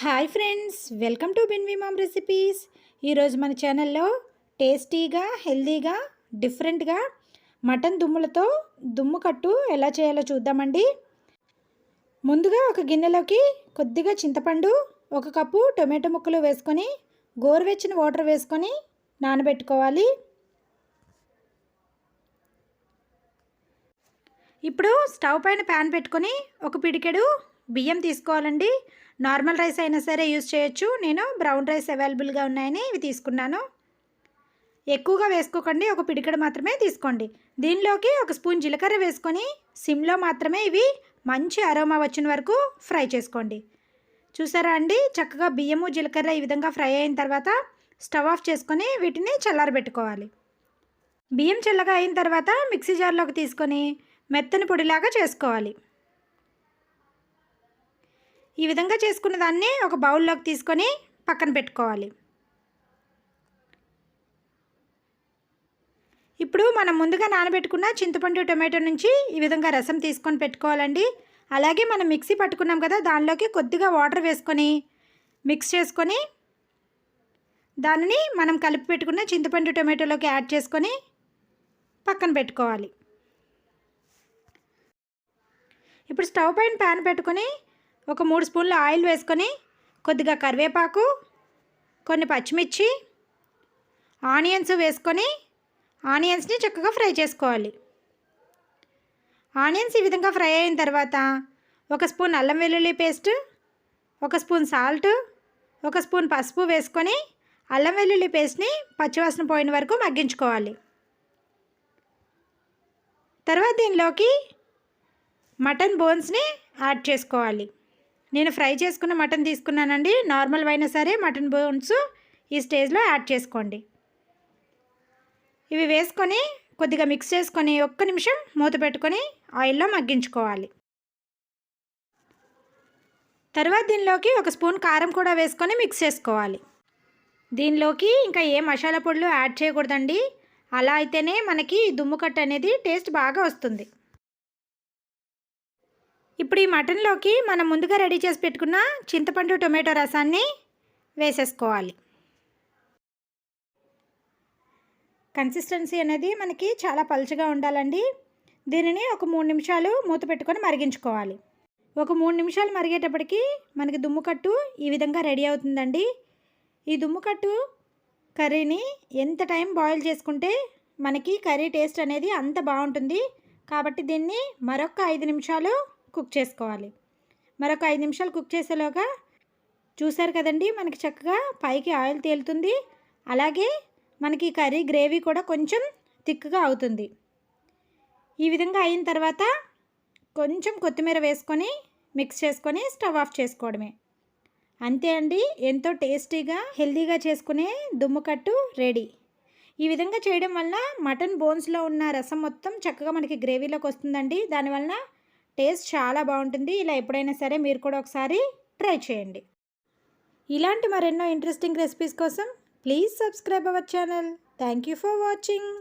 Hi friends welcome to Binvi mom recipes. ఈరోజు మన ఛానల్లో టేస్టీగా హెల్దీగా డిఫరెంట్గా మటన్ దుమ్ములతో దుమ్ము కట్టు ఎలా చేయాలో చూద్దామండి. ముందుగా ఒక గిన్నెలోకి కొద్దిగా చింతపండు ఒక కప్పు టొమాటో ముక్కలు వేసుకొని గోరువెచ్చిన వాటర్ వేసుకొని నానబెట్టుకోవాలి. ఇప్పుడు స్టవ్ పైన ప్యాన్ పెట్టుకొని ఒక పిడికెడు బియ్యం తీసుకోవాలండి. నార్మల్ రైస్ అయినా సరే యూజ్ చేయొచ్చు. నేను బ్రౌన్ రైస్ అవైలబుల్గా ఉన్నాయని ఇవి తీసుకున్నాను. ఎక్కువగా వేసుకోకండి. ఒక పిడికడ మాత్రమే తీసుకోండి. దీనిలోకి ఒక స్పూన్ జీలకర్ర వేసుకొని సిమ్లో మాత్రమే ఇవి మంచి అరోమా వచ్చిన వరకు ఫ్రై చేసుకోండి. చూసారా అండి? చక్కగా బియ్యము జీలకర్ర ఈ విధంగా ఫ్రై అయిన తర్వాత స్టవ్ ఆఫ్ చేసుకొని వీటిని చల్లారబెట్టుకోవాలి. బియ్యం చల్లగా అయిన తర్వాత మిక్సీ జార్లోకి తీసుకొని మెత్తని పొడిలాగా చేసుకోవాలి. ఈ విధంగా చేసుకున్న దాన్ని ఒక బౌల్లోకి తీసుకొని పక్కన పెట్టుకోవాలి. ఇప్పుడు మనం ముందుగా నానబెట్టుకున్న చింతపండు టొమాటో నుంచి ఈ విధంగా రసం తీసుకొని పెట్టుకోవాలండి. అలాగే మనం మిక్సీ పట్టుకున్నాం కదా దానిలోకి కొద్దిగా వాటర్ వేసుకొని మిక్స్ చేసుకొని దానిని మనం కలిపి పెట్టుకున్న చింతపండు టొమాటోలోకి యాడ్ చేసుకొని పక్కన పెట్టుకోవాలి. ఇప్పుడు స్టవ్ పైన ప్యాన్ పెట్టుకొని ఒక మూడు స్పూన్ల ఆయిల్ వేసుకొని కొద్దిగా కరివేపాకు కొన్ని పచ్చిమిర్చి ఆనియన్స్ వేసుకొని ఆనియన్స్ని చక్కగా ఫ్రై చేసుకోవాలి. ఆనియన్స్ ఈ విధంగా ఫ్రై అయిన తర్వాత ఒక స్పూన్ అల్లం వెల్లుల్లి పేస్ట్ ఒక స్పూన్ సాల్ట్ ఒక స్పూన్ పసుపు వేసుకొని అల్లం వెల్లుల్లి పేస్ట్ని పచ్చివాసన పోయిన వరకు మగ్గించుకోవాలి. తర్వాత దీనిలోకి మటన్ బోన్స్ని యాడ్ చేసుకోవాలి. నేను ఫ్రై చేసుకున్న మటన్ తీసుకున్నానండి. నార్మల్ అయినా సరే మటన్ బోన్స్ ఈ స్టేజ్లో యాడ్ చేసుకోండి. ఇవి వేసుకొని కొద్దిగా మిక్స్ చేసుకొని ఒక్క నిమిషం మూత పెట్టుకొని ఆయిల్లో మగ్గించుకోవాలి. తర్వాత దీనిలోకి ఒక స్పూన్ కారం కూడా వేసుకొని మిక్స్ చేసుకోవాలి. దీనిలోకి ఇంకా ఏ మసాలా పొడులు యాడ్ చేయకూడదండి. అలా అయితేనే మనకి దుమ్ముకట్ట అనేది టేస్ట్ బాగా వస్తుంది. ఇప్పుడు ఈ మటన్లోకి మనం ముందుగా రెడీ చేసి పెట్టుకున్న చింతపండు టొమాటో రసాన్ని వేసేసుకోవాలి. కన్సిస్టెన్సీ అనేది మనకి చాలా పలుచగా ఉండాలండి. దీనిని ఒక మూడు నిమిషాలు మూత పెట్టుకొని మరిగించుకోవాలి. ఒక మూడు నిమిషాలు మరిగేటప్పటికి మనకి దుమ్ముకట్టు ఈ విధంగా రెడీ అవుతుందండి. ఈ దుమ్ముకట్టు కర్రీని ఎంత టైం బాయిల్ చేసుకుంటే మనకి కర్రీ టేస్ట్ అనేది అంత బాగుంటుంది. కాబట్టి దీన్ని మరొక ఐదు నిమిషాలు కుక్ చేసుకోవాలి. మరొక ఐదు నిమిషాలు కుక్ చేసేలోగా చూసారు కదండి మనకి చక్కగా పైకి ఆయిల్ తేలుతుంది. అలాగే మనకి కర్రీ గ్రేవీ కూడా కొంచెం థిక్గా అవుతుంది. ఈ విధంగా అయిన తర్వాత కొంచెం కొత్తిమీర వేసుకొని మిక్స్ చేసుకొని స్టవ్ ఆఫ్ చేసుకోవడమే. అంతే అండి ఎంతో టేస్టీగా హెల్తీగా చేసుకునే దుమ్ముకట్టు రెడీ. ఈ విధంగా చేయడం వల్ల మటన్ బోన్స్లో ఉన్న రసం మొత్తం చక్కగా మనకి గ్రేవీలోకి వస్తుందండి. దానివల్ల టేస్ట్ చాలా బాగుంటుంది. ఇలా ఎప్పుడైనా సరే మీరు కూడా ఒకసారి ట్రై చేయండి. ఇలాంటి మరెన్నో ఇంట్రెస్టింగ్ రెసిపీస్ కోసం please subscribe our channel. Thank you for watching.